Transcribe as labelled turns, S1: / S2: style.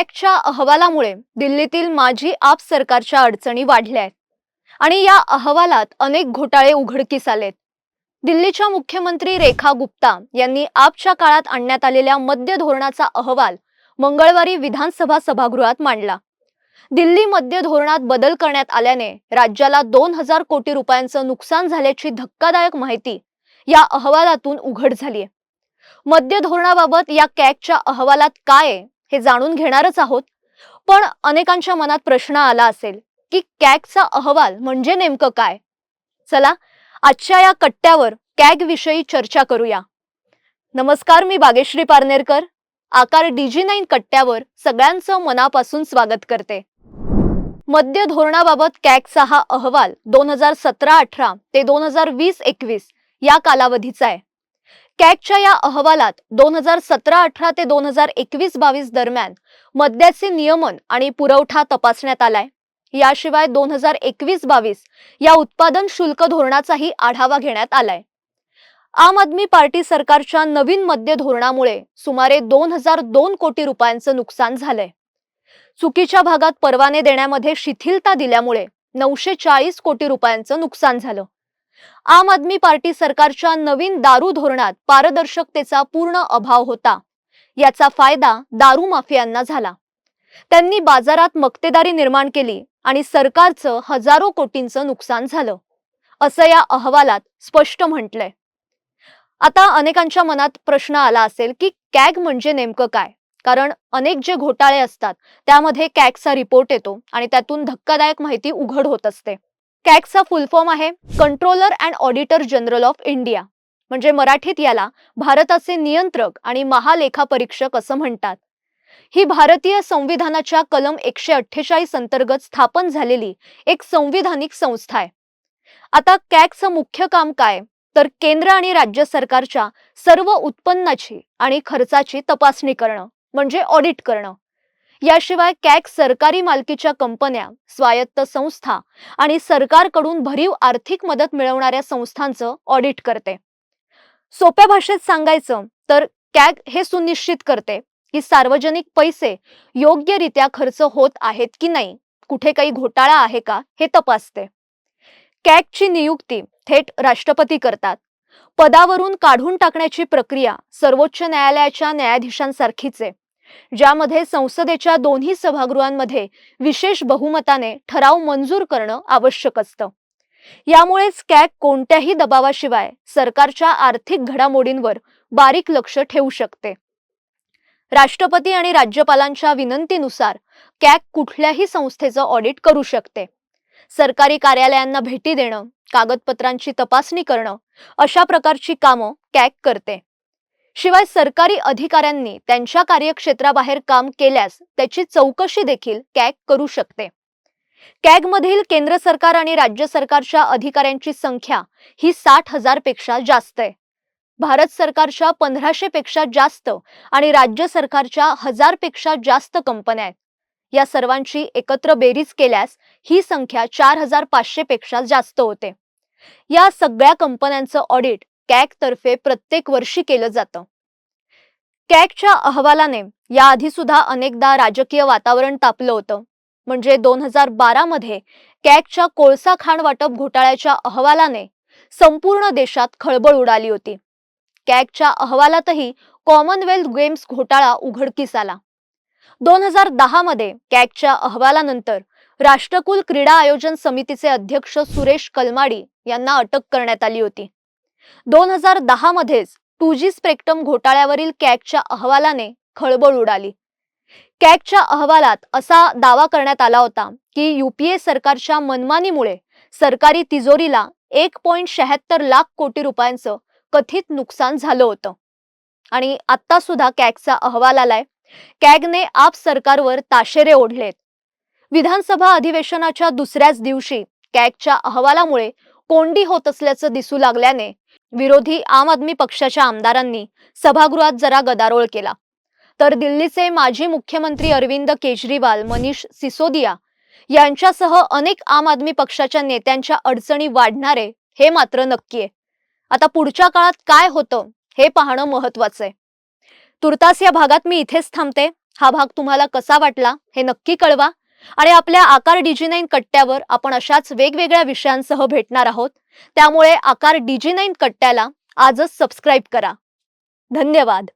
S1: कॅगच्या अहवालामुळे दिल्लीतील माजी आप सरकारच्या अडचणी वाढल्या आहेत. आणि या अहवालात अनेक घोटाळे उघडकीस आलेत. दिल्लीच्या मुख्यमंत्री रेखा गुप्ता यांनी आपच्या काळात आणण्यात आलेल्या मद्य धोरणाचा अहवाल मंगळवारी विधानसभा सभागृहात मांडला. दिल्ली मद्य धोरणात बदल करण्यात आल्याने राज्याला दोन हजार कोटी रुपयांचं नुकसान झाल्याची धक्कादायक माहिती या अहवालातून उघड झालीय. मद्य धोरणाबाबत या कॅगच्या अहवालात काय आहे? हे जाणून घेणारच आहोत. पण अनेकांच्या मनात प्रश्न आला असेल की कॅगचा अहवाल म्हणजे नेमकं काय? चला आजच्या या कट्ट्यावर कॅग विषयी चर्चा करूया. नमस्कार मी बागेश्री पारनेरकर आकार डीजी नाईन कट्ट्यावर सगळ्यांचं मनापासून स्वागत करते. मद्य धोरणाबाबत कॅगचा हा अहवाल दोन हजार सतरा अठरा ते दोन हजार वीस एकवीस या कालावधीचा आहे. कॅगच्या या अहवालात दोन हजार सतरा अठरा ते दोन हजार एकवीस बावीस दरम्यान मद्याचे नियमन आणि पुरवठा तपासण्यात आलाय. याशिवाय दोन हजार एकवीस बावीस या उत्पादन शुल्क धोरणाचाही आढावा घेण्यात आलाय. आम आदमी पार्टी सरकारच्या नवीन मद्य धोरणामुळे सुमारे दोन हजार दोन कोटी रुपयांचं नुकसान झालंय. चुकीच्या भागात परवाने देण्यामध्ये शिथिलता दिल्यामुळे नऊशे चाळीस कोटी रुपयांचं नुकसान झालं. आम आदमी पार्टी सरकारच्या नवीन दारू धोरणात पारदर्शकतेचा पूर्ण अभाव होता. याचा फायदा दारू माफियांना झाला. त्यांनी बाजारात मक्तेदारी निर्माण केली आणि सरकारचं हजारो कोटींचं नुकसान झालं असं या अहवालात स्पष्ट म्हटलंय. आता अनेकांच्या मनात प्रश्न आला असेल की कॅग म्हणजे नेमकं काय? कारण अनेक जे घोटाळे असतात त्यामध्ये कॅगचा रिपोर्ट येतो आणि त्यातून धक्कादायक माहिती उघड होत असते. कॅगचा फुल फॉर्म आहे. Controller and auditor general of India म्हणजे मराठीत याला भारताचे नियंत्रक आणि महालेखापरीक्षक असं म्हणतात. ही भारतीय संविधानाच्या कलम एकशे अठ्ठेचाळीस अंतर्गत स्थापन झालेली एक संविधानिक संस्था आहे. आता कॅगचं मुख्य काम काय? तर केंद्र आणि राज्य सरकारच्या सर्व उत्पन्नाची आणि खर्चाची तपासणी करणं म्हणजे ऑडिट करणं. याशिवाय कॅग सरकारी मालकीच्या कंपन्या स्वायत्त संस्था आणि सरकारकडून भरीव आर्थिक मदत मिळवणाऱ्या संस्थांचं ऑडिट करते. सोप्या भाषेत सांगायचं तर कॅग हे सुनिश्चित करते की सार्वजनिक पैसे योग्यरित्या खर्च होत आहेत की नाही कुठे काही घोटाळा आहे का हे तपासते. कॅगची नियुक्ती थेट राष्ट्रपती करतात. पदावरून काढून टाकण्याची प्रक्रिया सर्वोच्च न्यायालयाच्या न्यायाधीशांसारखीच आहे. ज्यामध्ये संसदेच्या दोन्ही सभागृहांमध्ये विशेष बहुमताने ठराव मंजूर करणं आवश्यक असतं. यामुळेच कॅग कोणत्याही दबावाशिवाय सरकारच्या आर्थिक घडामोडींवर बारीक लक्ष ठेवू शकते. राष्ट्रपती आणि राज्यपालांच्या विनंतीनुसार कॅग कुठल्याही संस्थेचं ऑडिट करू शकते. सरकारी कार्यालयांना भेटी देणं कागदपत्रांची तपासणी करणं अशा प्रकारची कामं कॅग करते. शिवाय सरकारी अधिकाऱ्यांनी त्यांच्या कार्यक्षेत्राबाहेर काम केल्यास त्याची चौकशी देखील कॅग करू शकते. कॅगमधील केंद्र सरकार आणि राज्य सरकारच्या अधिकाऱ्यांची संख्या ही साठ हजारपेक्षा जास्त आहे. भारत सरकारच्या पंधराशे पेक्षा जास्त आणि राज्य सरकारच्या हजारपेक्षा जास्त कंपन्या आहेत. या सर्वांची एकत्र बेरीज केल्यास ही संख्या चार हजार पाचशे पेक्षा जास्त होते. या सगळ्या कंपन्यांचं ऑडिट कॅकतर्फे प्रत्येक वर्षी केलं जातं. कॅकच्या अहवालाने याआधी सुद्धा अनेकदा राजकीय वातावरण तापलं होतं. म्हणजे दोन हजार बारा मध्ये कोळसा खाण वाटप घोटाळ्याच्या अहवालाने संपूर्ण देशात खळबळ उडाली होती. कॅकच्या अहवालातही कॉमनवेल्थ गेम्स घोटाळा उघडकीस आला. दोन हजार दहा मध्ये कॅकच्या अहवालानंतर राष्ट्रकुल क्रीडा आयोजन समितीचे अध्यक्ष सुरेश कलमाडी यांना अटक करण्यात आली होती. दोन हजार दहा मध्येच टू जी स्पेक्ट्रम घोटाळ्यावरील कॅगच्या अहवालाने खळबळ उडाली. कॅगच्या अहवालात असा दावा करण्यात आला होता की युपीए सरकारच्या मनमानीमुळे सरकारी तिजोरीला एक पॉइंट शहात्तर लाख कोटी रुपयांचं कथित नुकसान झालं होतं. आणि आता सुद्धा कॅगचा अहवाल आलाय. कॅगने आप सरकारवर ताशेरे ओढलेत. विधानसभा अधिवेशनाच्या दुसऱ्याच दिवशी कॅगच्या अहवालामुळे कोंडी होत असल्याचं दिसू लागल्याने विरोधी आम आदमी पक्षाच्या आमदारांनी सभागृहात जरा गदारोळ केला. तर दिल्लीचे माजी मुख्यमंत्री अरविंद केजरीवाल मनीष सिसोदिया यांच्यासह अनेक आम आदमी पक्षाच्या नेत्यांच्या अडचणी वाढणारे हे मात्र नक्की आहे आता पुढच्या काळात काय होतं हे पाहणं महत्वाचं आहे तुर्तास या भागात मी इथेच थांबते. हा भाग तुम्हाला कसा वाटला हे नक्की कळवा. आणि आपल्या आकार डीजी नाईन कट्ट्यावर आपण अशाच वेगवेगळ्या विषयांसह भेटणार आहोत. त्यामुळे आकार डीजी नाईन कट्ट्याला आजच सबस्क्राईब करा. धन्यवाद.